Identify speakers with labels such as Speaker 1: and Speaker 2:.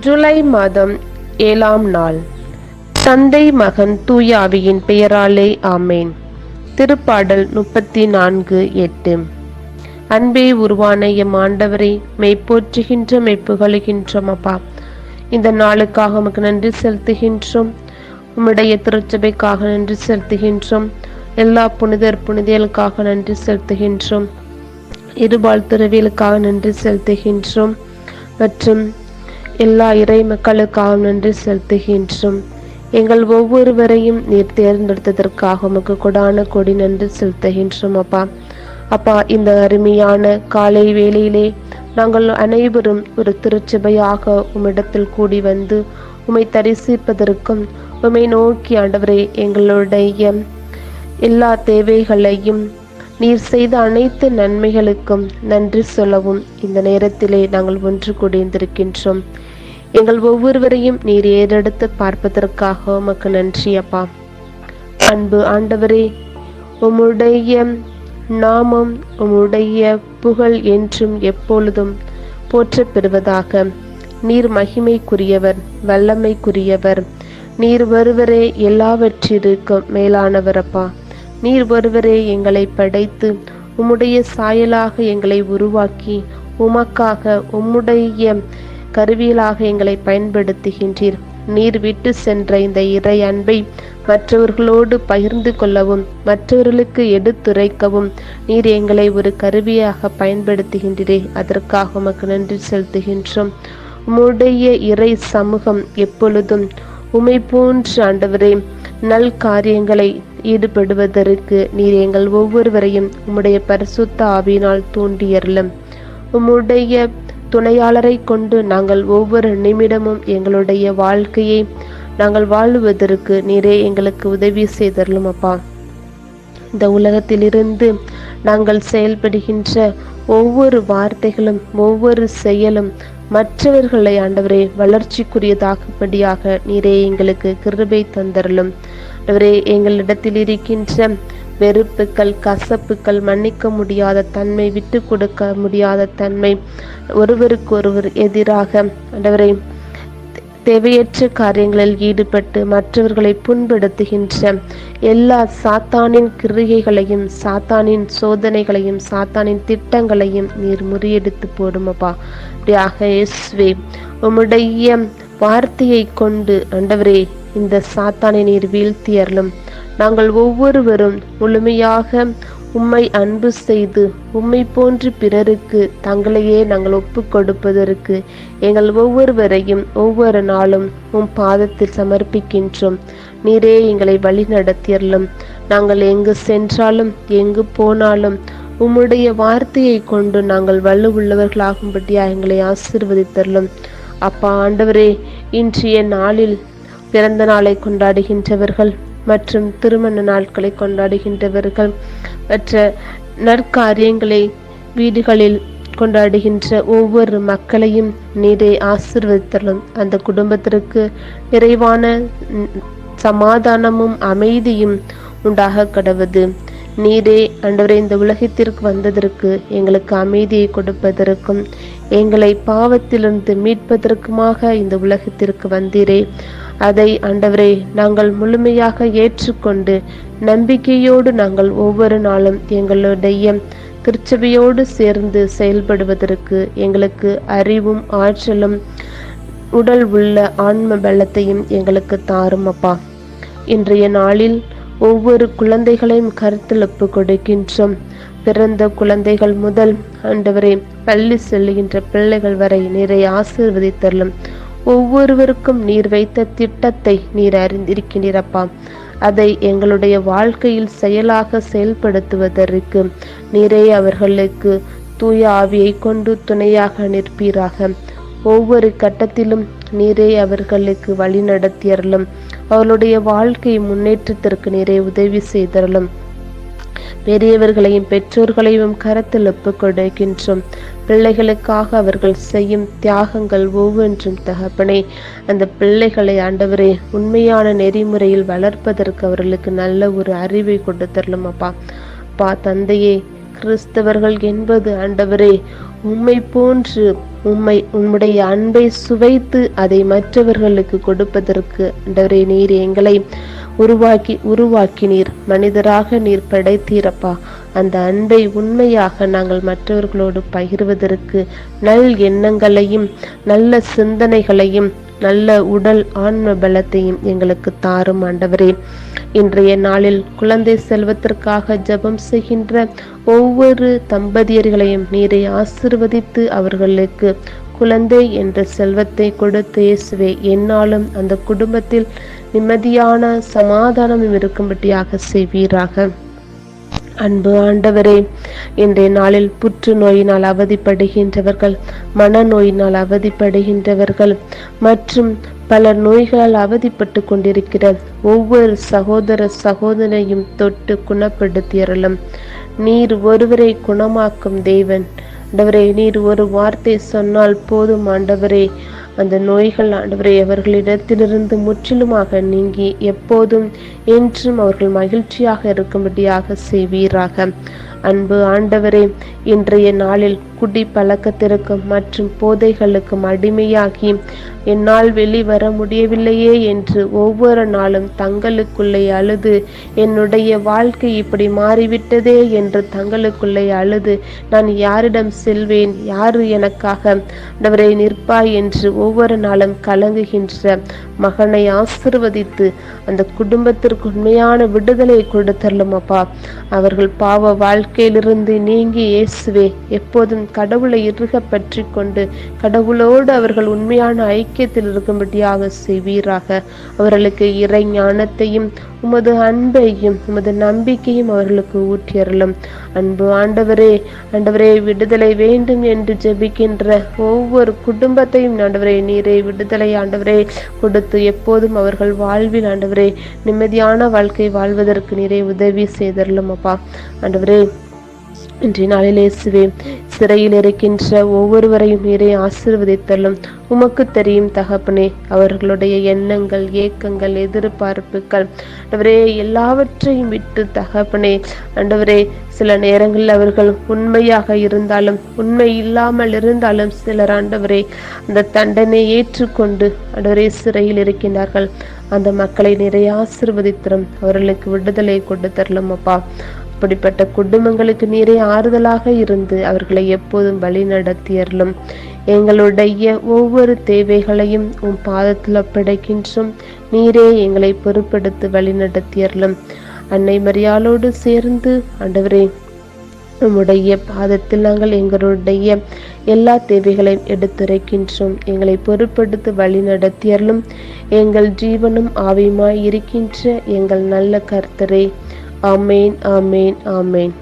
Speaker 1: ஜூலை மாதம் ஏழாம் நாள். தந்தை மகன் தூயாவியின் பெயராலே ஆமேன். திருப்பாடல் முப்பத்தி நான்கு எட்டு. அன்பே உருவான எம் ஆண்டவரை மெய்ப்போற்றுகின்ற மெய்ப்புகழுகின்றோம் அப்பா. இந்த நாளுக்காக உமக்கு நன்றி செலுத்துகின்றோம். உம்முடைய திருச்சபைக்காக நன்றி செலுத்துகின்றோம். எல்லா புனிதர் புனிதர்களுக்காக நன்றி செலுத்துகின்றோம். இருபால் துறவிகளுக்காக நன்றி செலுத்துகின்றோம். மற்றும் எல்லா இறை மக்களுக்காகவும் நன்றி செலுத்துகின்றோம். எங்கள் ஒவ்வொருவரையும் நீர் தேர்ந்தெடுத்ததற்காக உமக்கு கொடான கொடி நன்றி செலுத்துகின்றோம் அப்பா. அப்பா இந்த அருமையான காலை வேளையிலே நாங்கள் அனைவரும் ஒரு திருச்சபையாக உம்மிடத்தில் கூடி வந்து உம்மை தரிசிப்பதற்கும் உம்மை நோக்கி ஆண்டவரே எங்களுடைய எல்லா தேவைகளையும் நீர் செய்த அனைத்து நன்மைகளுக்கும் நன்றி சொல்லவும் இந்த நேரத்திலே நாங்கள் ஒன்று கூடியிருந்திருக்கின்றோம் எங்கள் ஒவ்வொருவரையும் நீர் ஏறெடுத்து பார்ப்பதற்காக உமக்கு நன்றி அப்பா. அன்பு ஆண்டவரே உம்முடைய நாமம் உம்முடைய புகழ் என்றும் எப்பொழுதும் போற்றப் பெறுவதாக நீர் மகிமைக்குரியவர் வல்லமைக்குரியவர். நீர் ஒருவரே எல்லாவற்றிற்கும் மேலானவர் அப்பா. நீர் ஒருவரே எங்களை படைத்து உம்முடைய சாயலாக எங்களை உருவாக்கி உமக்காக உம்முடைய கருவியலாக எங்களை பயன்படுத்துகின்றீர். நீர் விட்டு சென்ற இந்த இறை அன்பை மற்றவர்களோடு பகிர்ந்து கொள்ளவும் மற்றவர்களுக்கு எடுத்துரைக்கவும் நீர் எங்களை ஒரு கருவியாக பயன்படுத்துகின்றீரே. அதற்காக உமக்கு நன்றி செலுத்துகின்றோம். உம்முடைய இறை சமூகம் எப்பொழுதும் உமை போன்று ஆண்டவரே நல் காரியங்களை ஈடுபடுவதற்கு நீர் எங்கள் ஒவ்வொருவரையும் உம்முடைய பரிசுத்த ஆவியினால் தூண்டியறலும் உம்முடைய துணையாளரை கொண்டு நாங்கள் ஒவ்வொரு நிமிடமும் எங்களுடைய வாழ்க்கையை நாங்கள் வாழுவதற்கு நீரே எங்களுக்கு உதவி செய்தரலும் அப்பா. இந்த உலகத்திலிருந்து நாங்கள் செயல்படுகின்ற ஒவ்வொரு வார்த்தைகளும் ஒவ்வொரு செயலும் மற்றவர்களை ஆண்டவரே வளர்ச்சிக்குரியதாகபடியாக நீரே எங்களுக்கு கிருபை தந்தரலும் ஆண்டவரே எங்களிடத்தில் இருக்கின்ற வெறுப்புக்கள் கசப்புக்கள் மன்னிக்க முடியாத தன்மை விட்டு கொடுக்க முடியாத தன்மை ஒருவருக்கு ஒருவர் எதிராக ஆண்டவரை தேவையற்ற காரியங்களில் ஈடுபட்டு மற்றவர்களை புண்படுத்துகின்ற எல்லா சாத்தானின் கிருகைகளையும் சாத்தானின் சோதனைகளையும் சாத்தானின் திட்டங்களையும் நீர் முறியெடுத்து போடுமப்பா. அப்படியாக இயேசுவே உம்முடைய வார்த்தையை கொண்டு ஆண்டவரே இந்த சாத்தானை நீர் வீழ்த்தியறலும் நாங்கள் ஒவ்வொருவரும் முழுமையாக உம்மை அன்பு செய்து உம்மை போன்று பிறருக்கு தங்களையே நாங்கள் ஒப்பு கொடுப்பதற்கு எங்கள் ஒவ்வொருவரையும் ஒவ்வொரு நாளும் உம் பாதத்தில் சமர்ப்பிக்கின்றோம். நீரே எங்களை வழி நடத்தியறலும் நாங்கள் எங்கு சென்றாலும் எங்கு போனாலும் உம்முடைய வார்த்தையை கொண்டு நாங்கள் வலு உள்ளவர்களாகும்படியா எங்களை ஆசீர்வதித்தரலும். அப்பா ஆண்டவரே இன்றைய நாளில் பிறந்த நாளை கொண்டாடுகின்றவர்கள் மற்றும் திருமண நாட்களை கொண்டாடுகின்றவர்கள் மற்ற நற்காரியங்களை வீடுகளில் கொண்டாடுகின்ற ஒவ்வொரு மக்களையும் நீரை ஆசிர்வதித்தலும் அந்த குடும்பத்திற்கு நிறைவான சமாதானமும் அமைதியும் உண்டாக கடவுது. நீரே அன்றவரை இந்த உலகத்திற்கு வந்ததற்கு எங்களுக்கு அமைதியை கொடுப்பதற்கும் எங்களை பாவத்திலிருந்து மீட்பதற்குமாக இந்த உலகத்திற்கு வந்தீரே. அதை ஆண்டவரே நாங்கள் முழுமையாக ஏற்றுக்கொண்டு நம்பிக்கையோடு நாங்கள் ஒவ்வொரு நாளும் எங்களுடைய திருச்சபையோடு சேர்ந்து செயல்படுவதற்கு எங்களுக்கு அறிவும் ஆற்றலும் உடல் உள்ள ஆன்ம பலத்தையும் எங்களுக்கு தாரும் அப்பா. இன்றைய நாளில் ஒவ்வொரு குழந்தைகளையும் கருத்தில் ஒப்பு கொடுக்கின்றோம். பிறந்த குழந்தைகள் முதல் ஆண்டவரே பள்ளி செல்லுகின்ற பிள்ளைகள் வரை நிறைய ஆசீர்வதித்தரலும் ஒவ்வொருவருக்கும் நீர் வைத்த திட்டத்தை நீர் அறிந்திருக்கின்றப்பா அதை எங்களுடைய வாழ்க்கையில் செயலாக செயல்படுத்துவதற்கு நீரே அவர்களுக்கு தூய ஆவியை கொண்டு துணையாக நிற்பீராக. ஒவ்வொரு கட்டத்திலும் நீரே அவர்களுக்கு வழி நடத்தியறலும் அவளுடைய வாழ்க்கை முன்னேற்றத்திற்கு நீரே உதவி செய்தரலும் பெரியவர்களையும் பெற்றோர்களையும் கரத்தில் ஒப்புக் கொடுக்கின்றோம். பிள்ளைகளுக்காக அவர்கள் செய்யும் தியாகங்கள் ஒவ்வொன்றும் தகப்பனே. அந்த பிள்ளைகளை ஆண்டவரே உண்மையான நெறிமுறையில் வளர்ப்பதற்கு அவர்களுக்கு நல்ல ஒரு அறிவை கொடுத்தரலும் அப்பா. அப்பா தந்தையே கிறிஸ்தவர்கள் என்பது ஆண்டவரே உம்மை போன்று உம்மை உம்முடைய அன்பை சுவைத்து அதை மற்றவர்களுக்கு கொடுப்பதற்கு ஆண்டவரே நீர் எங்களை உருவாக்கி உருவாக்கினீர். மனிதராக நீர் படைத்தீரப்பா. அந்த அன்பை உண்மையாக நாங்கள் மற்றவர்களோடு பகிர்வதற்கு நல் எண்ணங்களையும் நல்ல சிந்தனைகளையும் நல்ல உடல் ஆன்ம பலத்தையும் எங்களுக்கு தாரும் ஆண்டவரே. இன்றைய நாளில் குழந்தை செல்வத்திற்காக ஜெபம் செய்கின்ற ஒவ்வொரு தம்பதியர்களையும் நீரை ஆசிர்வதித்து அவர்களுக்கு குழந்தை என்ற செல்வத்தை கொடுத்து இயேசுவே என்னாலும் அந்த குடும்பத்தில் நிம்மதியான சமாதானமும் இருக்கும்படியாக செய்வீராக. அன்பு ஆண்டவரே இன்றைய நாளில் புற்றுநோயினால் அவதிப்படுகின்றவர்கள் மனநோயினால் அவதிப்படுகின்றவர்கள் மற்றும் பல நோய்களால் அவதிப்பட்டு கொண்டிருக்கிற ஒவ்வொரு சகோதர சகோதரையும் தொட்டு குணப்படுத்தியறலும் நீர் ஒருவரை குணமாக்கும் தேவன். ஆண்டவரே நீர் ஒரு வார்த்தை சொன்னால் போதும் ஆண்டவரே. அந்த நோய்கள் ஆண்டவரை அவர்களிடத்திலிருந்து முற்றிலுமாக நீங்கி எப்போதும் என்றும் அவர்கள் மகிழ்ச்சியாக இருக்கும்படியாக செய்வீராக. அன்பு ஆண்டவரே இன்றைய நாளில் குடி பழக்கத்திற்கும் மற்றும் போதைகளுக்கும் அடிமையாகி என்னால் வெளிவர முடியவில்லையே என்று ஒவ்வொரு நாளும் தங்களுக்குள்ளே அழுது என்னுடைய வாழ்க்கை இப்படி மாறிவிட்டதே என்று தங்களுக்குள்ளே அழுது நான் யாரிடம் செல்வேன்? யாரு எனக்காக? அவரை நிற்பாய் என்று ஒவ்வொரு நாளும் கலங்குகின்ற மகனை ஆசிர்வதித்து அந்த குடும்பத்திற்கு உண்மையான விடுதலை கொடுத்தரலும் அப்பா. அவர்கள் பாவ வாழ்க்கையிலிருந்து நீங்கி இயேசுவே எப்போதும் கடவுளை இறுக பற்றி கொண்டு கடவுளோடு அவர்கள் உண்மையான ஐக்கியத்தில் இருக்கும்படியாக செய்வீராக. அவர்களுக்கு இறை ஞானத்தையும் உமது அன்பையும் உமது நம்பிக்கையும் அவர்களுக்கு ஊற்றியறலும் அன்பு ஆண்டவரே ஆண்டவரே விடுதலை வேண்டும் என்று ஜெபிக்கின்ற ஒவ்வொரு குடும்பத்தையும் ஆண்டவரே நீரை விடுதலை ஆண்டவரே கொடுத்து எப்போதும் அவர்கள் வாழ்வில் ஆண்டவரே நிம்மதியான வாழ்க்கை வாழ்வதற்கு நீரை உதவி செய்தரலும் அப்பா. ஆண்டவரே இன்றைய நாளில் இயேசுவே சிறையில் இருக்கின்ற ஒவ்வொருவரையும் இறை ஆசிர்வதித்தலும். உமக்கு தெரியும் தகப்பனே அவர்களுடைய எண்ணங்கள் ஏக்கங்கள் எதிர்பார்ப்புகள். அண்டவரே எல்லாவற்றையும் விட்டு தகப்பனே அண்டவரே சில நேரங்களில் அவர்கள் உண்மையாக இருந்தாலும் உண்மை இல்லாமல் இருந்தாலும் சிலர் ஆண்டவரே அந்த தண்டனை ஏற்றுக்கொண்டு அண்டவரே சிறையில் இருக்கின்றார்கள். அந்த மக்களை நிறைய ஆசிர்வதித்தரும் அவர்களுக்கு விடுதலை கொண்டு தரலும் அப்பா. அப்படிப்பட்ட குடும்பங்களுக்கு நீரே ஆறுதலாக இருந்து அவர்களை எப்போதும் வழி நடத்தியறலும் எங்களுடைய ஒவ்வொரு தேவைகளையும் உன் பாதத்தில் ஒப்படைக்கின்றோம் நீரே எங்களை பொறுப்படுத்தி வழி நடத்தியறலும் அன்னை மரியாளோடு சேர்ந்து ஆண்டவரே உம்முடைய பாதத்தில் நாங்கள் எங்களுடைய எல்லா தேவைகளையும் எடுத்துரைக்கின்றோம். எங்களை பொறுப்படுத்தி வழி நடத்தியர்களும் எங்கள் ஜீவனும் ஆவியுமாய் இருக்கின்ற எங்கள் நல்ல கர்த்தரை ஆமேன் ஆமேன் ஆமேன்